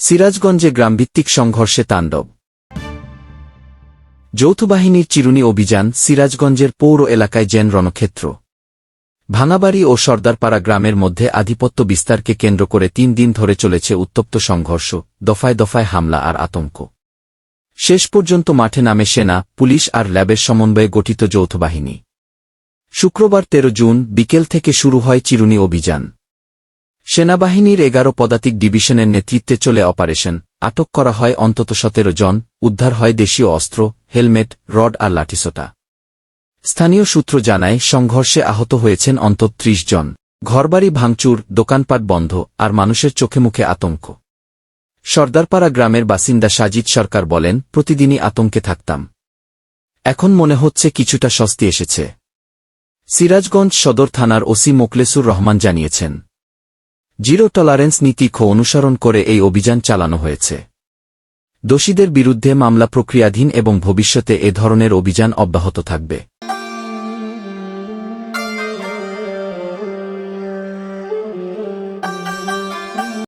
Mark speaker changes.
Speaker 1: সিরাজগঞ্জে গ্রামভিত্তিক সংঘর্ষে তাণ্ডব। যৌথবাহিনীর চিরুনি অভিযান সিরাজগঞ্জের পৌর এলাকায় জেন রণক্ষেত্র। ভাঙাবাড়ি ও সর্দারপাড়া গ্রামের মধ্যে আধিপত্য বিস্তারকে কেন্দ্র করে তিন দিন ধরে চলেছে উত্তপ্ত সংঘর্ষ, দফায় দফায় হামলা আর আতঙ্ক। শেষ পর্যন্ত মাঠে নামে সেনা, পুলিশ আর ল্যাবের সমন্বয়ে গঠিত যৌথবাহিনী। শুক্রবার ১৩ জুন বিকেল থেকে শুরু হয় চিরুনি অভিযান। সেনাবাহিনীর এগারো পদাতিক ডিভিশনের নেতৃত্বে চলে অপারেশন। আটক করা হয় অন্তত সতেরো জন, উদ্ধার হয় দেশীয় অস্ত্র, হেলমেট, রড আর লাঠিসোটা। স্থানীয় সূত্র জানায়, সংঘর্ষে আহত হয়েছেন অন্তত ত্রিশ জন। ঘরবাড়ি ভাঙচুর, দোকানপাট বন্ধ, আর মানুষের চোখে মুখে আতঙ্ক। সর্দারপাড়া গ্রামের বাসিন্দা সাজিদ সরকার বলেন, প্রতিদিনই আতঙ্কে থাকতাম। এখন মনে হচ্ছে কিছুটা স্বস্তি এসেছে। সিরাজগঞ্জ সদর থানার ওসি মোকলেসুর রহমান জানিয়েছেন। জিরো টলারেন্স নীতি খো অনুসরণ করে এই অভিযান চালানো হয়েছে। দোষীদের বিরুদ্ধে মামলা প্রক্রিয়াধীন এবং ভবিষ্যতে এ ধরনের অভিযান অব্যাহত থাকবে।